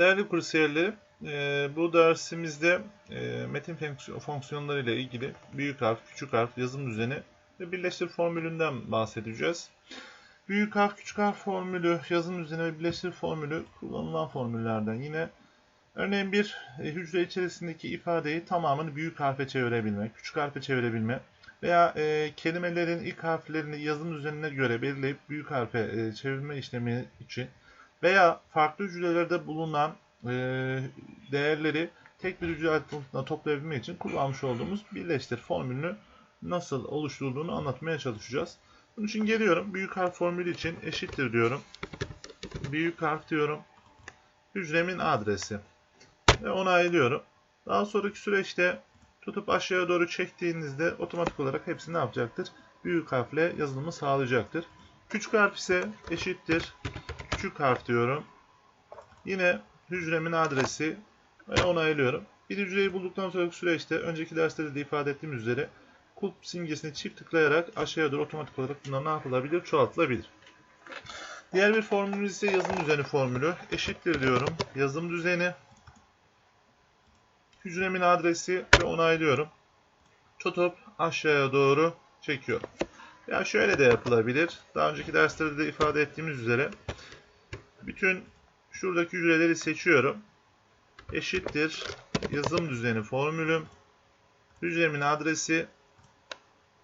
Değerli kursiyerleri, e, bu dersimizde e, metin fonksiyon- fonksiyonları ile ilgili büyük harf, küçük harf, yazım düzeni ve birleştir formülünden bahsedeceğiz. Büyük harf, küçük harf formülü, yazım düzeni ve birleştir formülü kullanılan formüllerden. Yine örneğin bir e, hücre içerisindeki ifadeyi tamamını büyük harfe çevirebilme, küçük harfe çevirebilme veya e, kelimelerin ilk harflerini yazım düzenine göre belirleyip büyük harfe e, çevirme işlemi için veya farklı hücrelerde bulunan e, değerleri tek bir hücre altında toplayabilmek için kullanmış olduğumuz birleştir formülünü nasıl oluşturulduğunu anlatmaya çalışacağız. Bunun için geliyorum. Büyük harf formülü için eşittir diyorum. Büyük harf diyorum. Hücremin adresi. Ve onaylıyorum. Daha sonraki süreçte tutup aşağıya doğru çektiğinizde otomatik olarak hepsi ne yapacaktır? Büyük harfle yazılımı sağlayacaktır. Küçük harf ise eşittir küçük harf diyorum. Yine hücremin adresi ve onaylıyorum. Bir hücreyi bulduktan sonraki süreçte önceki derslerde de ifade ettiğim üzere kulp simgesini çift tıklayarak aşağıya doğru otomatik olarak bunlar ne yapılabilir? Çoğaltılabilir. Diğer bir formülümüz ise yazım düzeni formülü. Eşittir diyorum. Yazım düzeni hücremin adresi ve onaylıyorum. Tutup aşağıya doğru çekiyorum. Ya şöyle de yapılabilir. Daha önceki derslerde de ifade ettiğimiz üzere bütün şuradaki hücreleri seçiyorum. Eşittir yazım düzeni formülüm. Hücremin adresi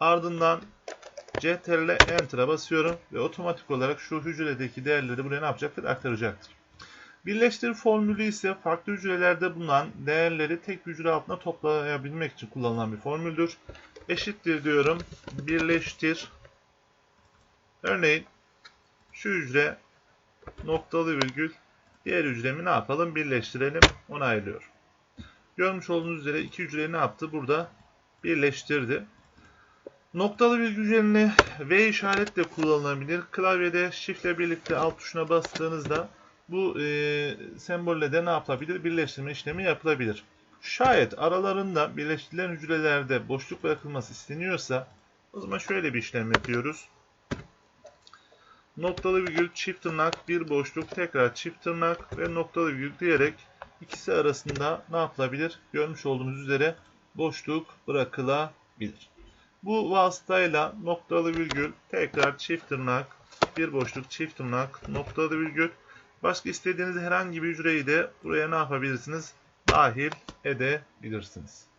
ardından CTRL Enter'a basıyorum ve otomatik olarak şu hücredeki değerleri buraya ne yapacaktır? Aktaracaktır. Birleştir formülü ise farklı hücrelerde bulunan değerleri tek hücre altına toplayabilmek için kullanılan bir formüldür. Eşittir diyorum. Birleştir. Örneğin şu hücre noktalı virgül diğer hücremi ne yapalım? Birleştirelim. Onaylıyor. Görmüş olduğunuz üzere iki hücreyi ne yaptı? Burada birleştirdi. Noktalı virgül yerine V işaretle kullanılabilir. Klavyede Shift birlikte alt tuşuna bastığınızda bu e, sembolle de ne yapılabilir? Birleştirme işlemi yapılabilir. Şayet aralarında birleştirilen hücrelerde boşluk bırakılması isteniyorsa o zaman şöyle bir işlem yapıyoruz. Noktalı virgül çift tırnak bir boşluk tekrar çift tırnak ve noktalı virgül diyerek ikisi arasında ne yapılabilir? Görmüş olduğunuz üzere boşluk bırakılabilir. Bu vasıtayla noktalı virgül tekrar çift tırnak bir boşluk çift tırnak noktalı virgül başka istediğiniz herhangi bir hücreyi de buraya ne yapabilirsiniz? Dahil edebilirsiniz.